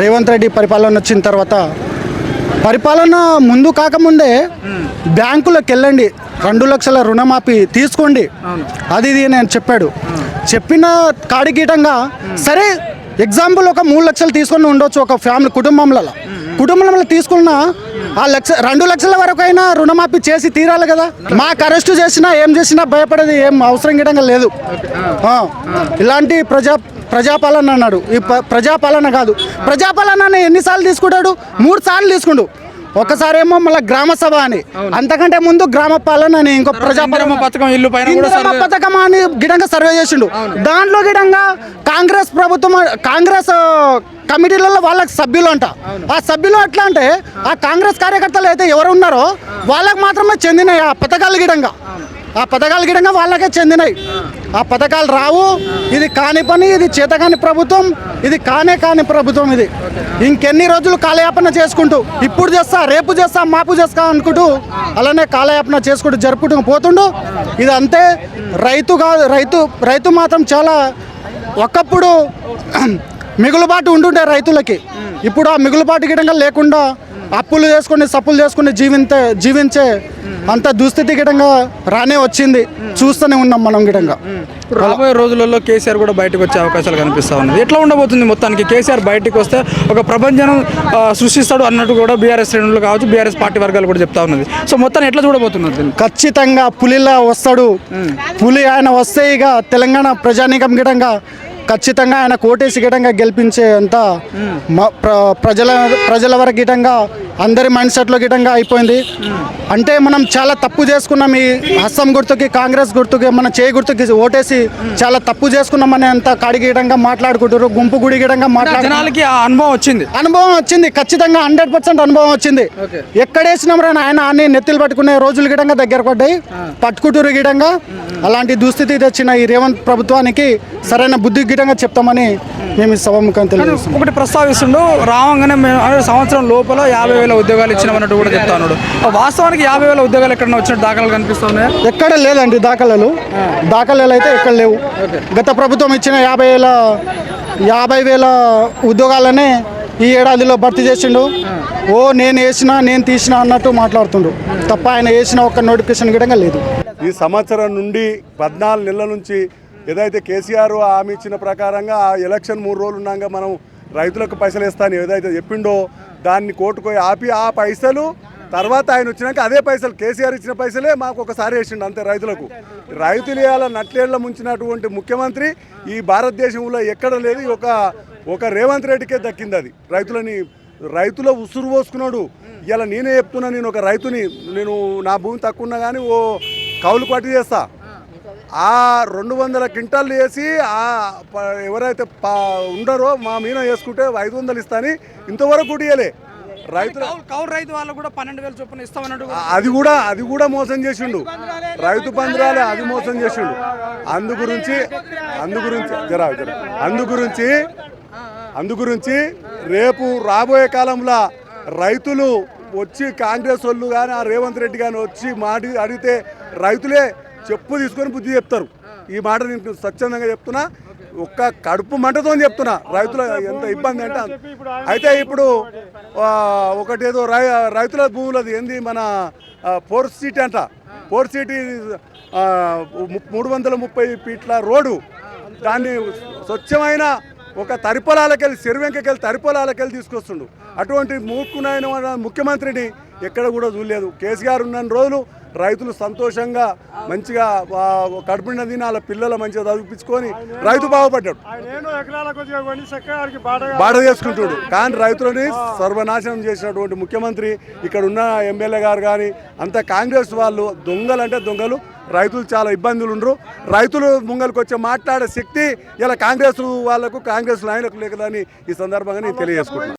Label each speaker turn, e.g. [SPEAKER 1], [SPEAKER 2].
[SPEAKER 1] రేవంత్ రెడ్డి పరిపాలన వచ్చిన తర్వాత పరిపాలన ముందు కాకముందే బ్యాంకులకు వెళ్ళండి రెండు లక్షల రుణమాఫీ తీసుకోండి. అది ఇది నేను చెప్పాడు. చెప్పిన కాడిగీటంగా సరే ఎగ్జాంపుల్ ఒక మూడు లక్షలు తీసుకొని ఉండొచ్చు ఒక ఫ్యామిలీ కుటుంబంలో కుటుంబంలో తీసుకున్న ఆ లక్ష రెండు లక్షల వరకు అయినా రుణమాఫీ చేసి తీరాలి కదా. మాకు అరెస్ట్ చేసినా ఏం చేసినా భయపడేది ఏం అవసరం గిటంగా లేదు. ఇలాంటి ప్రజా ప్రజాపాలన అన్నాడు. ఈ ప్రజాపాలన కాదు. ప్రజాపాలన ఎన్నిసార్లు తీసుకుంటాడు? మూడు సార్లు తీసుకుండు. ఒకసారి ఏమో మళ్ళీ గ్రామ సభ అని. అంతకంటే ముందు గ్రామ పాలన అని ఇంకో ప్రజాపాలన.
[SPEAKER 2] పథకం ఇల్లు
[SPEAKER 1] పథకం అని గిడంగా సర్వే చేసిండు. దాంట్లో గిడంగా కాంగ్రెస్ ప్రభుత్వం కాంగ్రెస్ కమిటీలలో వాళ్ళకి సభ్యులు అంట. ఆ సభ్యులు ఎట్లా అంటే ఆ కాంగ్రెస్ కార్యకర్తలు అయితే ఎవరు ఉన్నారో వాళ్ళకి మాత్రమే చెందినాయి ఆ పథకాలు గిడంగా. ఆ పథకాలు గిడంగా వాళ్ళకే చెందినాయి. ఆ పథకాలు రావు. ఇది కాని పని ఇది చేతకాని ప్రభుత్వం ఇది కానే కాని ప్రభుత్వం ఇది. ఇంకెన్ని రోజులు కాలయాపన చేసుకుంటూ ఇప్పుడు చేస్తా రేపు చేస్తా మాపు చేస్తా అనుకుంటూ అలానే కాలయాపన చేసుకుంటూ జరుపుకుంటూ పోతుండు. ఇది అంతే రైతు కాదు రైతు రైతు మాత్రం చాలా ఒకప్పుడు మిగులుబాటు ఉంటుండే రైతులకి. ఇప్పుడు ఆ మిగులుబాటు గిడంగా లేకుండా అప్పులు చేసుకుని సప్పులు చేసుకుని జీవించే జీవించే అంత దుస్థితి గిడంగా రానే వచ్చింది. చూస్తూనే ఉన్నాం మనం గిడంగా
[SPEAKER 2] ఇప్పుడు రాబోయే రోజులలో కేసీఆర్ కూడా బయటకు వచ్చే అవకాశాలు కనిపిస్తా ఉన్నది ఎట్లా ఉండబోతుంది మొత్తానికి? కేసీఆర్ బయటకు వస్తే ఒక ప్రపంచం సృష్టిస్తాడు అన్నట్టు కూడా బీఆర్ఎస్ శ్రేణులు కావచ్చు బీఆర్ఎస్ పార్టీ వర్గాలు కూడా చెప్తా ఉన్నది. సో మొత్తాన్ని ఎట్లా చూడబోతున్నారు దీన్ని?
[SPEAKER 1] ఖచ్చితంగా పులిలా వస్తాడు. పులి ఆయన వస్తే ఇక తెలంగాణ ప్రజానీకం గిడంగా ఖచ్చితంగా ఆయన కోటేసి గిటంగా గెలిపించే అంత ప్ర- ప్రజల ప్రజల వరకు గిటంగా అందరి మైండ్ సెట్లో గిటంగా అయిపోయింది. అంటే మనం చాలా తప్పు చేసుకున్నాం ఈ హస్తం గుర్తుకి కాంగ్రెస్ గుర్తుకి మన చేయి గుర్తుకి ఓటేసి చాలా తప్పు చేసుకున్నామని అంత కాడిగిడంగా మాట్లాడుకుంటారు గుంపు గుడిగిడంగా మాట్లాడు
[SPEAKER 2] జనాలకి ఆ అనుభవం వచ్చింది.
[SPEAKER 1] అనుభవం వచ్చింది ఖచ్చితంగా హండ్రెడ్ పర్సెంట్ అనుభవం వచ్చింది. ఎక్కడేసినాం రా ఆయన అన్ని నెత్తిలు పట్టుకునే రోజులు గిడంగా దగ్గర పడ్డాయి. పట్టుకుంటూరు గిడంగా అలాంటి దుస్థితి తెచ్చిన ఈ రేవంత్ ప్రభుత్వానికి సరైన బుద్ధి గిడంగా చెప్తామని మేము. ఈ సభముఖం తెలియజేస్తున్నాం.
[SPEAKER 2] ఒకటి ప్రస్తావిస్తుండు రావంగానే మేము సంవత్సరం లోపల యాభై వేల ఉద్యోగాలు ఇచ్చినామన్నట్టు కూడా చెప్తా ఉన్నాడు. ఆ వాస్తవానికి యాభై వేల ఉద్యోగాలు ఎక్కడన్నా వచ్చినట్టు దాఖలు కనిపిస్తా ఉన్నాయా
[SPEAKER 1] ఎక్కడ లేదండి దాఖలాలు. దాఖలాలు అయితే ఎక్కడ లేవు. గత ప్రభుత్వం ఇచ్చిన యాభై వేల యాభై వేల ఉద్యోగాలనే ఈ ఏడాదిలో భర్తీ చేసిండు. ఓ నేను వేసిన నేను తీసిన అన్నట్టు మాట్లాడుతుండు. తప్ప ఆయన వేసిన ఒక్క నోటిఫికేషన్ గిడంగా లేదు.
[SPEAKER 3] ఈ సంవత్సరం నుండి పద్నాలుగు నెలల నుంచి ఏదైతే కేసీఆర్ హామీ ఇచ్చిన ప్రకారంగా ఆ ఎలక్షన్ మూడు రోజులు ఉన్నాక మనం రైతులకు పైసలు ఇస్తాను ఏదైతే చెప్పిండో దాన్ని కోర్టుకు ఆపి ఆ పైసలు తర్వాత ఆయన వచ్చినాక అదే పైసలు కేసీఆర్ ఇచ్చిన పైసలే మాకు ఒకసారి వేసిండు అంతే రైతులకు. రైతులు ఇవాళ నట్లేళ్ళ ముంచినటువంటి ముఖ్యమంత్రి ఈ భారతదేశంలో ఎక్కడ లేదు ఒక ఒక రేవంత్ రెడ్డికే దక్కింది అది. రైతులని రైతుల ఉసురు పోసుకున్నాడు. ఇలా నేనే చెప్తున్నా నేను ఒక రైతుని నేను నా భూమి తక్కువ ఉన్నా కానీ ఓ కౌలు పట్టి చేస్తా. ఆ రెండు వందల క్వింటాలు వేసి ఆ ఎవరైతే పా ఉండరో మా మీన వేసుకుంటే ఐదు వందలు ఇస్తాని ఇంతవరకు కూడా ఇయ్యలే. రైతులు
[SPEAKER 2] కౌలు- కౌలు రైతు వాళ్ళు కూడా పన్నెండు వేల చొప్పున ఇస్తామన్నట్టు
[SPEAKER 3] అది కూడా అది కూడా మోసం చేసిండు. రైతు పందిరాలే అది మోసం చేసిండు. అందు గురించి అందు గురించి జరా జరా. అందు గురించి అందు గురించి రేపు రాబోయే కాలంలో రైతులు వచ్చి కాంగ్రెస్ వాళ్ళు కానీ ఆ రేవంత్ రెడ్డి కానీ వచ్చి మాటి అడిగితే రైతులే చెప్పు తీసుకొని బుద్ధి చెప్తారు. ఈ మాట నేను స్వచ్ఛందంగా చెప్తున్నా. ఒక్క కడుపు మంటతో చెప్తున్నా. రైతుల ఎంత ఇబ్బంది అంటే అయితే ఇప్పుడు ఒకటేదో రై రైతుల భూములది ఏంది మన ఫోర్ సీట్ అంట. ఫోర్ సీట్ మూడు వందల ముప్పై ఫీట్ల రోడ్డు. దాన్ని స్వచ్ఛమైన ఒక తరిపొలాలకెళ్ళి చెరువెంకకెళ్ళి తరిపొలాలకెళ్ళి తీసుకొస్తుండు. అటువంటి మూర్ఖునైన ముఖ్యమంత్రిని ఎక్కడ కూడా చూడలేదు. కేసీఆర్ ఉన్న రోజులు రైతులు సంతోషంగా మంచిగా కడుపు నిండా తిని వాళ్ళ పిల్లలు మంచిగా చదివించుకొని రైతు బాగుపడ్డాడు. బాధ చేసుకుంటాడు. కానీ రైతులని సర్వనాశనం చేసినటువంటి ముఖ్యమంత్రి ఇక్కడ ఉన్న ఎమ్మెల్యే గారు కానీ అంతా కాంగ్రెస్ వాళ్ళు దొంగలు అంటే దొంగలు రైతులు చాలా ఇబ్బందులు ఉండరు. రైతులు ముంగలకు వచ్చే మాట్లాడే శక్తి ఇలా కాంగ్రెస్ వాళ్ళకు కాంగ్రెస్ నాయకులకు లేకదని ఈ సందర్భంగా నేను తెలియజేసుకుంటున్నాను